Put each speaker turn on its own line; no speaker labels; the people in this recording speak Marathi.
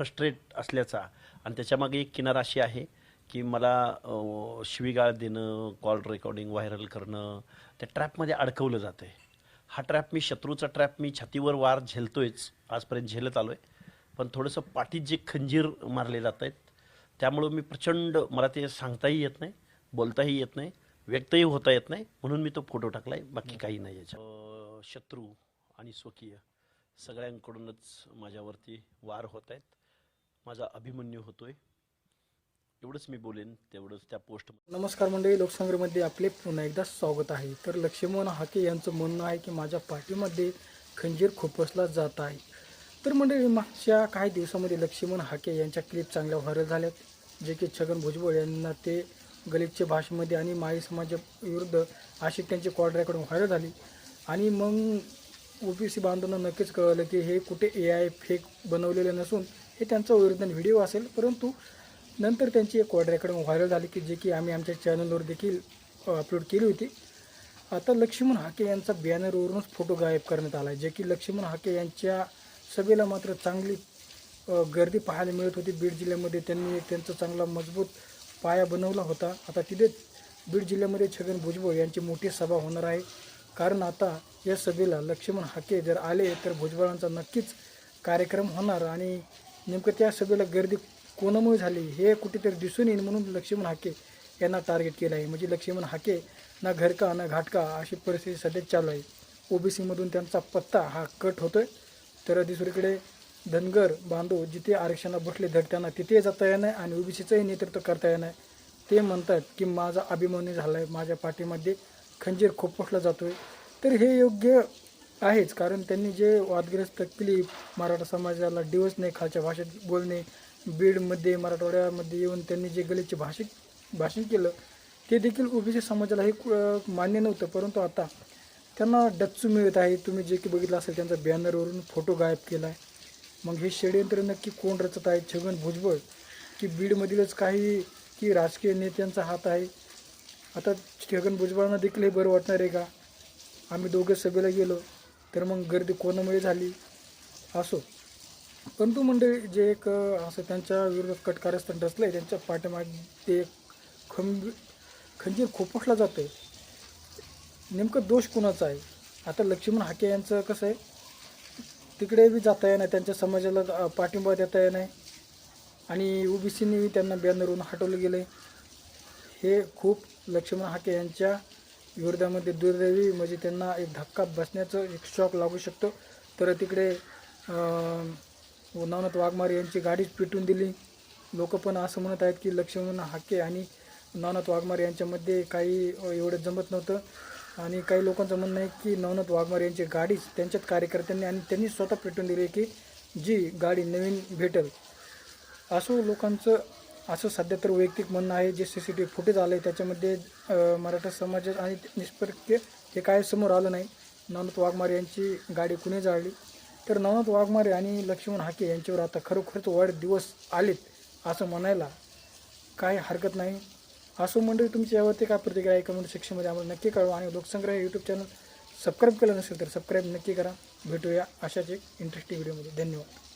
फ्रस्ट्रेट असल्याचा. आणि त्याच्यामागे एक किनार अशी आहे की मला शिवीगाळ देणं कॉल रेकॉर्डिंग व्हायरल करणं त्या ट्रॅपमध्ये अडकवलं जातं आहे हा ट्रॅप मी शत्रूचा ट्रॅप मी छातीवर वार झेलतोयच. आजपर्यंत झेलत आलो आहे पण थोडंसं पाठीत जे खंजीर मारले जात आहेत त्यामुळं मी प्रचंड मला ते सांगताही येत नाही बोलताही येत नाही व्यक्तही होता येत नाही. म्हणून मी तो फोटो टाकला आहे बाकी काही नाही याच्या शत्रू आणि स्वकीय सगळ्यांकडूनच माझ्यावरती वार होत आहेत माझा अभिमन्यू होतोय. एवढंच मी बोलेन तेवढंच त्या पोस्ट
नमस्कार मंडळी लोकसंग्रहमध्ये आपले पुन्हा एकदा स्वागत आहे. तर लक्ष्मण हाके यांचं म्हणणं आहे की माझ्या पाठीमध्ये खंजीर खुपसला जात आहे. तर मंडळी मागच्या काही दिवसामध्ये लक्ष्मण हाके यांच्या क्लिप चांगल्या व्हायरल झाल्यात. जे की छगन भुजबळ यांना ते गलितच्या भाषेमध्ये आणि माई समाजाविरुद्ध अशी त्यांची कॉल रेकॉर्डिंग व्हायरल झाली. आणि मग ओ बी सी बांधवांना नक्कीच कळलं की हे कुठे ए आय फेक बनवलेले नसून हे त्यांचा ओरिजिनल व्हिडिओ असेल परंतु नंतर त्यांची एक कॉड रेकॉर्ड व्हायरल झाली की जे की आम्ही आमच्या चॅनलवर देखील अपलोड केली होती. आता लक्ष्मण हाके यांचा बॅनरवरूनच फोटो गायब करण्यात आला आहे जे की लक्ष्मण हाके यांच्या सभेला मात्र चांगली गर्दी पाहायला मिळत होती. बीड जिल्ह्यामध्ये त्यांनी एक त्यांचा चांगला मजबूत पाया बनवला होता. आता तिथेच बीड जिल्ह्यामध्ये छगन भुजबळ यांची मोठी सभा होणार आहे. कारण आता या सभेला लक्ष्मण हाके जर आले तर भुजबळांचा नक्कीच कार्यक्रम होणार आणि नेमकं त्या सभेला गर्दी कोणामुळे झाली हे कुठेतरी दिसून येईल म्हणून लक्ष्मण हाके यांना टार्गेट केलं आहे. म्हणजे लक्ष्मण हाके ना घरका ना घाटका अशी परिस्थिती सध्या चालू आहे. ओबीसीमधून त्यांचा पत्ता हा कट होतोय. तर दुसरीकडे धनगर बांधव जिथे आरक्षणाला बसले धडताना तिथे जाता येणार आणि ओबीसीचंही नेतृत्व करता येणार नाही. ते म्हणतात की माझा अभिमानी झाला आहे माझ्या पाठीमध्ये खंजीर खोपसला जातो आहे तर हे योग्य आहेच कारण त्यांनी जे वादग्रस्त केली मराठा समाजाला दिवस नाही खालच्या भाषेत बोलणे बीडमध्ये मराठवाड्यामध्ये येऊन त्यांनी जे गलितचे भाषिक भाषण केलं ते देखील ओबीसी समाजाला हे कु- मान्य नव्हतं. परंतु आता त्यांना डच्चू मिळत आहे. तुम्ही जे की बघितलं असेल त्यांचा बॅनरवरून फोटो गायब केला आहे मग हे षडयंत्र नक्की कोण रचत आहे? छगन भुजबळ की बीडमधीलच काही की राजकीय नेत्यांचा हात आहे? आता छगन भुजबळांना देखील हे बरं वाटणार आहे का? आम्ही दोघं सभेला गेलो. तर मग गर्दी कोणामुळे झाली? असो. परंतु मंडळी जे एक असं त्यांच्या विरोधात कटकारस्थान रचलं आहे त्यांच्या पाठीमागे ते खंब खंजीर खोपसला जातं आहे नेमकं दोष कुणाचा आहे? आता लक्ष्मण हाके यांचं कसं आहे? तिकडे बी जाता येणार त्यांच्या समाजाला पाठिंबा देता येणार. आणि ओबीसीनी त्यांना बॅनरवरून हटवलं गेलं आहे हे खूप लक्ष्मण हाके यांच्या विरोधामध्ये दुर्दैवी म्हणजे त्यांना एक धक्का बसण्याचं एक शॉक लागू शकतो. तर तिकडे नवनाथ वाघमारे यांची गाडीच पिटून दिली. लोक पण असं म्हणत आहेत की लक्ष्मण हाके आणि नवनाथ वाघमारे यांच्यामध्ये काही एवढं जमत नव्हतं. आणि काही लोकांचं म्हणणं आहे की नवनाथ वाघमारे यांची गाडीच त्यांच्याच कार्यकर्त्यांनी आणि त्यांनी स्वतः पेटून दिली की जी गाडी नवीन भेटेल. असं लोकांचं असं सध्या तर वैयक्तिक म्हणणं आहे जे C C T V footage आलं आहे त्याच्यामध्ये मराठा समाज आणि निष्पक्ष हे काय समोर आलं नाही. नवनाथ वाघमारे यांची गाडी कुणी जाळली? तर नवनाथ वाघमारे आणि लक्ष्मण हाके यांच्यावर आता खरोखरच वाईट दिवस आलेत असं म्हणायला काय हरकत नाही. असो मंडळी तुमची यावरती काय प्रतिक्रिया आहे? कमेंट सेक्शनमध्ये आम्हाला नक्की कळवा आणि लोकसंग्रह यूट्यूब चॅनल सबस्क्राईब केलं नसेल तर सबस्क्राईब नक्की करा. भेटूया अशाच एक इंटरेस्टिंग व्हिडिओमध्ये धन्यवाद.